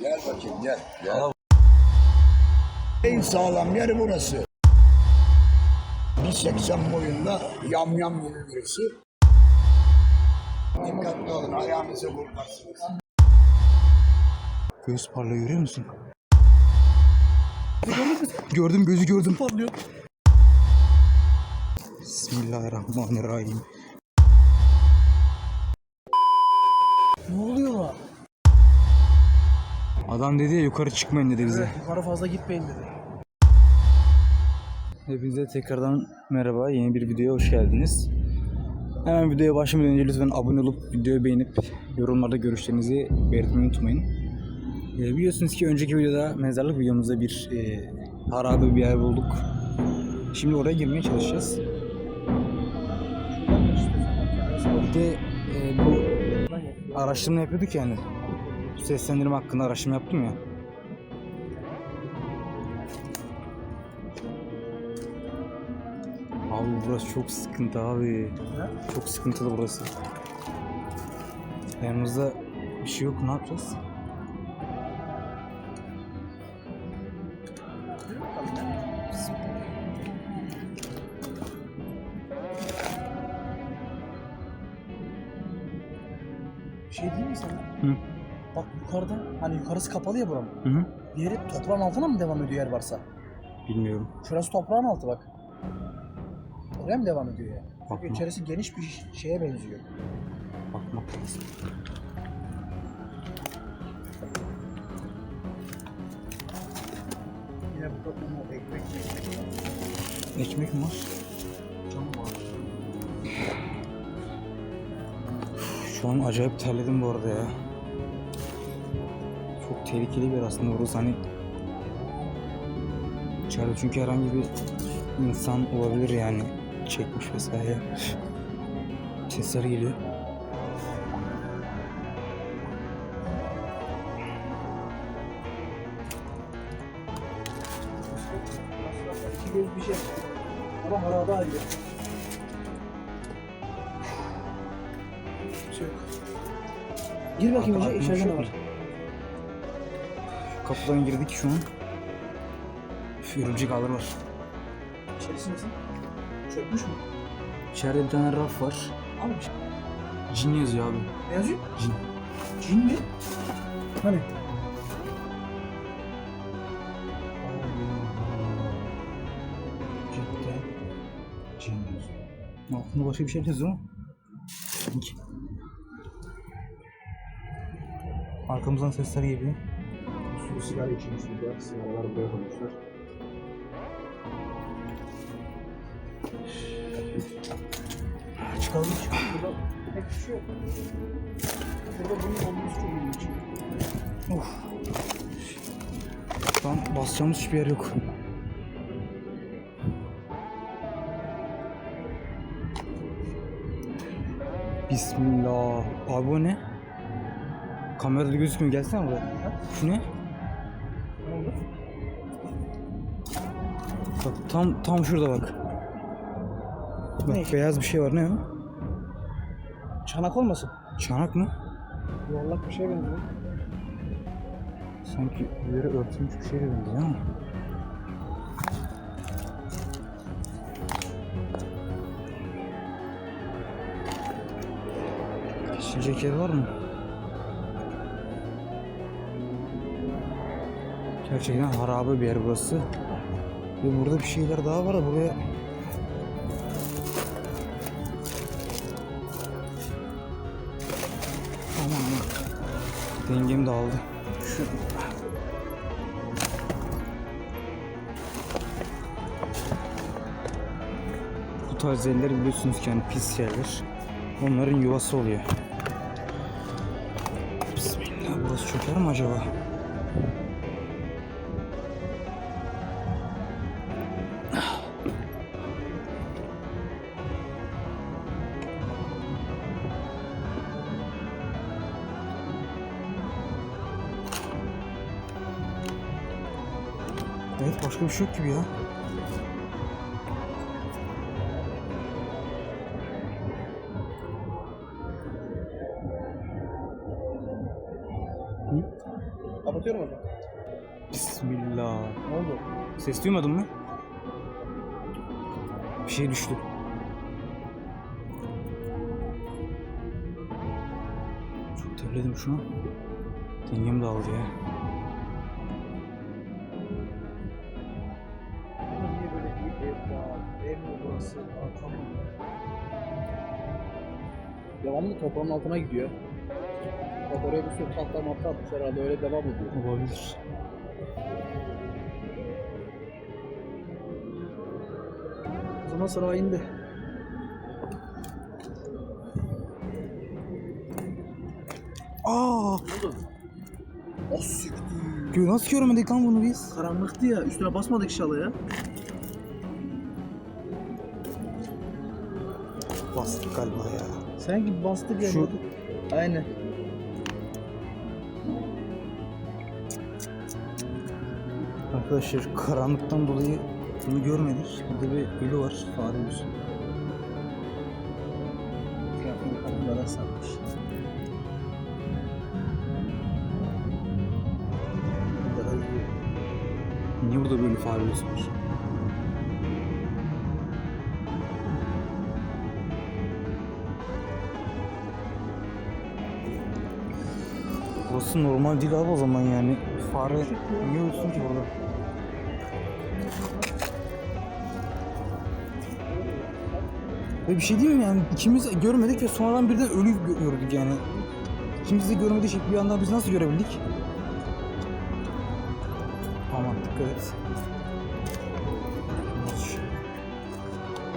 Gel bakayım gel. gel. En sağlam yer burası. 1.80 boyunda yamyam gibi birisi. Dikkatli olun ayağınızı vurmazsınız. Göz parlıyor görüyor musun? gördüm gözü gördüm. Parlıyor. Bismillahirrahmanirrahim. Adam dedi ya yukarı çıkmayın dedi bize. Yukarı fazla gitmeyin dedi. Hepinize tekrardan merhaba. Yeni bir videoya hoş geldiniz. Hemen videoya başlamadan önce lütfen abone olup videoyu beğenip yorumlarda görüşlerinizi belirtmeyi unutmayın. Ee, biliyorsunuz ki önceki videoda mezarlık videomuzda bir e, harabe bir yer bulduk. Şimdi oraya girmeye çalışacağız. Bir de e, bu araştırma yapıyorduk yani. Seslendirme hakkında araştırma yaptım ya. Abi burası çok sıkıntı abi. Çok sıkıntılı burası. Yanımızda bir şey yok ne yapacağız? Bir şey değil mi sana? Hı. Bak yukarıda hani yukarısı kapalı ya buranın. Hı hı. Diğeri toprağın altına mı devam ediyor yer varsa? Bilmiyorum. Şurası toprağın altı bak. Oraya mı devam ediyor ya? Bakma. içerisi geniş bir şeye benziyor. Bakmak lazım. Yine bu ekmek Ekmek mi var. Şu an acayip terledim bu arada ya. Tehlikeli bir yer aslında burası hani İçeride çünkü herhangi bir insan olabilir yani çekmiş vesaire. Sesler geliyor. Göz bir şey. Ama harada ayrı. Bir şey yok. Gir bakayım arka içeride ne var? Kapıdan girdik şu an. Üf, Örümcek ağları var. İçerisi nasıl? Çökmüş mü? İçeride bir tane raf var. Abi. Cin yazıyor abi. Ne yazıyor? Cin. Cin mi? Hani? Cidden cin yazıyor. Altında başka bir şey yazıyor mu? Sanki. Arkamızdan sesler geliyor. Sürü sigara içmiş burada. Sigaralar buraya koymuşlar. Çıkalım çıkalım. Burada pek bir şey yok. Burada bunun olması çok ilginç. Of. Şu an basacağımız hiçbir yer yok. Bismillah. Abi o ne? Kamerada gözükmüyor. Gelsene buraya. Şu ne? Bak tam tam şurada bak. Bak Ne? beyaz bir şey var. Ne o? Çanak olmasın? Çanak mı? Yuvarlak bir şey benziyor. Sanki yere örtülmüş bir şey benziyor ama. Kesilecek yer var mı? Gerçekten harabe bir yer burası. Ve burada bir şeyler daha var da buraya... Aman aman. Dengem dağıldı. Şu Bu tarz yerler biliyorsunuz ki yani pis yerler. Onların yuvası oluyor. Bismillah burası çöker mi acaba? Başka bir şey yok gibi ya. Kapatıyorum hocam. Bismillah. Ne oldu? Ses duymadın mı? Bir şey düştü. Çok terledim şu an. Dengem dağıldı ya. Devamlı toprağın altına gidiyor. Bak oraya bir sürü tahta mahta atmış herhalde öyle devam ediyor. Olabilir. O zaman sıra indi. Aa! O siktir. Gö nasıl görmedik lan bunu biz? Karanlıktı ya. Üstüne basmadık inşallah Bastık galiba ya. Gibi bastık ya. Şu- Aynen. Arkadaşlar karanlıktan dolayı bunu görmedik. Burada bir ölü var. Fare ölüsü. Trafik kapılara sarmış. Niye burada böyle fare ölüsü var? Burası normal değil abi o zaman yani. Fare niye ölsün ki burada? Ve bir şey değil mi yani ikimiz görmedik ve sonradan birden ölü gö- gördük yani. İkimiz de görmediği şey bir anda biz nasıl görebildik? Aman dikkat et.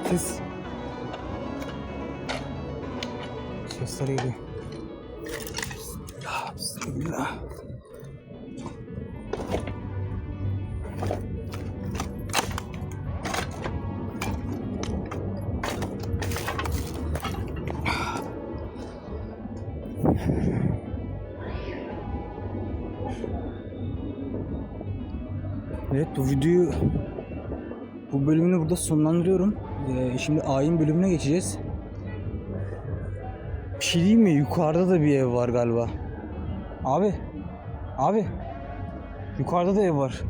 Ses. Sesler geliyor. Bismillah. Evet bu videoyu bu bölümünü burada sonlandırıyorum. Ee, şimdi ayin bölümüne geçeceğiz. Bir şey diyeyim mi? Yukarıda da bir ev var galiba. Abi. Abi. Yukarıda da ev var.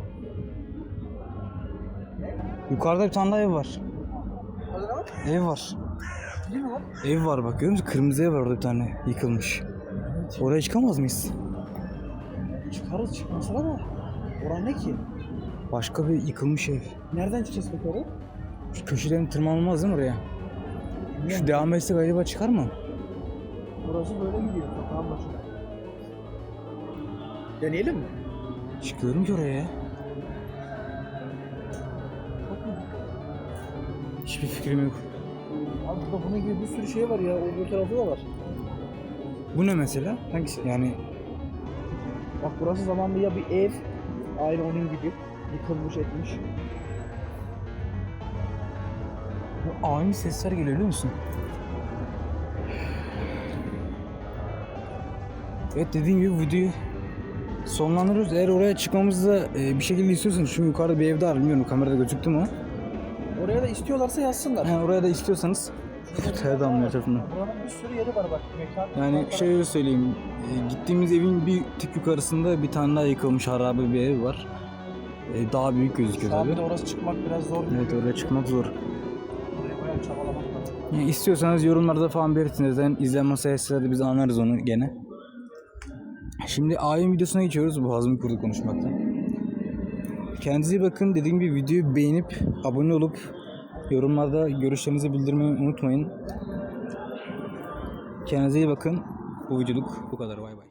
Yukarıda bir tane daha ev var. Ev var. Ev var bak görüyor musun? Kırmızı ev var orada bir tane yıkılmış. Oraya çıkamaz mıyız? Çıkarız çıkmasına da. Oran ne ki? Başka bir yıkılmış ev. Nereden çıkacağız peki oraya? Şu köşeden tırmanılmaz değil mi oraya? Şu devam etsek acaba çıkar mı? Burası böyle gidiyor. Sokağın başına. Deneyelim mi? Çıkıyorum ki oraya ya. Hiçbir fikrim yok. Abi burada bunun gibi bir sürü şey var ya. Öbür tarafı da var. Bu ne mesela? Hangisi? Yani Bak burası zamanında ya bir ev. Aynı onun gibi. Yıkılmış etmiş. bu ani sesler geliyor biliyor musun? Evet dediğim gibi videoyu sonlandırıyoruz. Eğer oraya çıkmamızı e, bir şekilde istiyorsanız şu yukarıda bir ev daha var. bilmiyorum kamerada gözüktü mü? Oraya da istiyorlarsa yazsınlar. Yani oraya da istiyorsanız ter damlıyor tarafından. Buranın bir sürü yeri var bak. Mekan. Yani mekan- şöyle söyleyeyim. e, Gittiğimiz evin bir tık yukarısında bir tane daha yıkılmış harabe bir ev var. E, Daha büyük gözüküyor Şu an tabii. de orası çıkmak biraz zor. Evet oraya çıkmak zor. Oraya bayağı çabalamak lazım. Yani istiyorsanız yorumlarda falan belirtin. Zaten izlenme sayısıyla da biz anlarız onu gene. Şimdi ayin videosuna geçiyoruz bu hazmi kurdu konuşmaktan. Kendinize bakın. Dediğim gibi videoyu beğenip abone olup yorumlarda görüşlerinizi bildirmeyi unutmayın. Kendinize iyi bakın. Bu videoluk bu kadar. Bay bay.